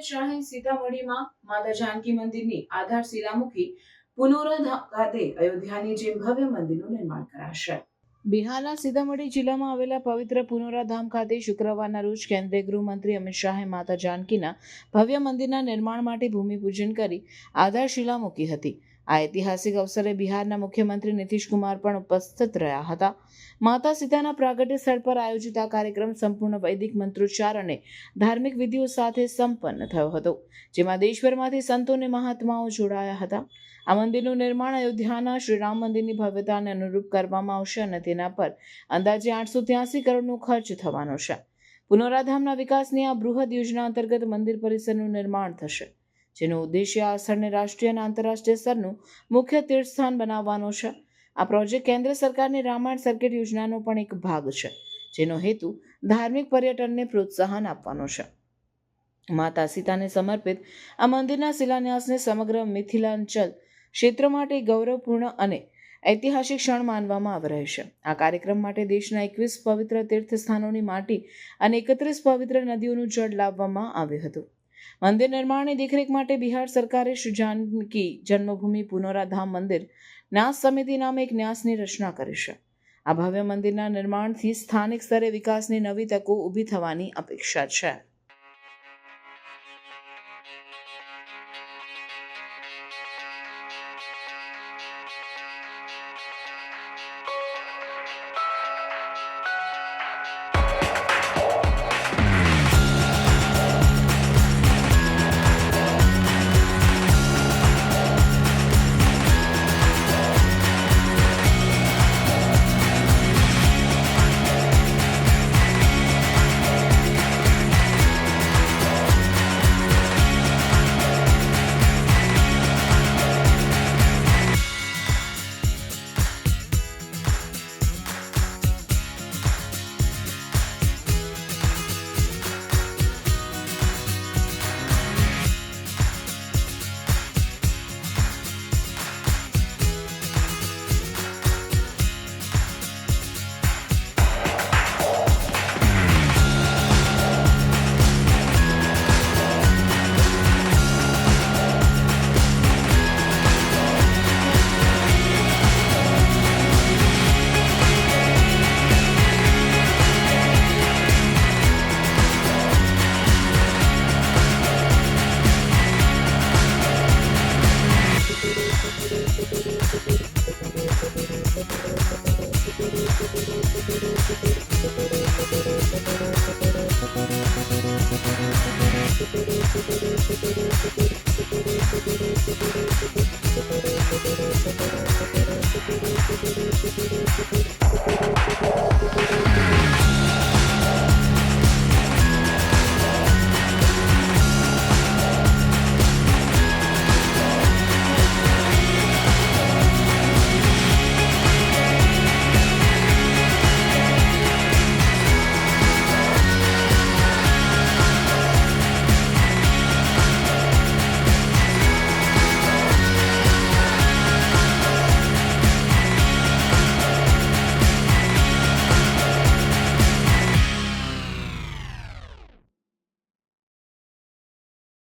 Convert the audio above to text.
શાહે સીતામઢીમાં માતા જાનકી મંદિરની આધારશિલા મૂકી પુનોરા ખાતે અયોધ્યાની જેમ ભવ્ય મંદિરનું નિર્માણ કરાશે. બિહારના સીતામઢી જિલ્લામાં આવેલા પવિત્ર પુનોરાધામ ખાતે શુક્રવારના રોજ કેન્દ્રીય ગૃહમંત્રી અમિત શાહે માતા જાનકીના ભવ્ય મંદિરના નિર્માણ માટે ભૂમિપૂજન કરી આધારશિલા મૂકી હતી. આ ઐતિહાસિક અવસરે બિહારના મુખ્યમંત્રી નીતિશ કુમાર પણ ઉપસ્થિત રહ્યા હતા. માતા સીતાના પ્રાગટ્ય સ્થળ પર આયોજિત આ કાર્યક્રમ સંપૂર્ણ વૈદિક મંત્રોચ્ચાર અને ધાર્મિક વિધિઓ સાથે સંપન્ન થયો હતો, જેમાં દેશભરમાંથી સંતો અને મહાત્માઓ જોડાયા હતા. આ મંદિરનું નિર્માણ અયોધ્યાના શ્રીરામ મંદિરની ભવ્યતાને અનુરૂપ કરવામાં આવશે અને તેના પર અંદાજે આઠસો ત્યાસી કરોડનો ખર્ચ થવાનો છે. પુનરાધામના વિકાસની આ બૃહદ યોજના અંતર્ગત મંદિર પરિસરનું નિર્માણ થશે. જેનો ઉદ્દેશ્ય આ સ્થળને રાષ્ટ્રીય અને આંતરરાષ્ટ્રીય સ્તરનું મુખ્ય તીર્થસ્થાન બનાવવાનો છે. આ પ્રોજેક્ટ કેન્દ્ર સરકારની રામાયણ સર્કિટ યોજનાનો પણ એક ભાગ છે, જેનો હેતુ ધાર્મિક પર્યટનને પ્રોત્સાહન આપવાનો છે. માતા સીતાને સમર્પિત આ મંદિરના શિલાન્યાસને સમગ્ર મિથિલાંચલ ક્ષેત્ર માટે ગૌરવપૂર્ણ અને ઐતિહાસિક ક્ષણ માનવામાં આવી રહ્યો છે. આ કાર્યક્રમ માટે દેશના એકવીસ પવિત્ર તીર્થસ્થાનોની માટી અને એકત્રીસ પવિત્ર નદીઓનું જળ લાવવામાં આવ્યું હતું. મંદિર નિર્માણની દેખરેખ માટે બિહાર સરકારે શ્રી જાનકી જન્મભૂમિ પુનોરાધામ મંદિર ન્યાસ સમિતિ નામે એક ન્યાસની રચના કરી છે. આ ભવ્ય મંદિરના નિર્માણથી સ્થાનિક સ્તરે વિકાસની નવી તકો ઊભી થવાની અપેક્ષા છે. Thank you.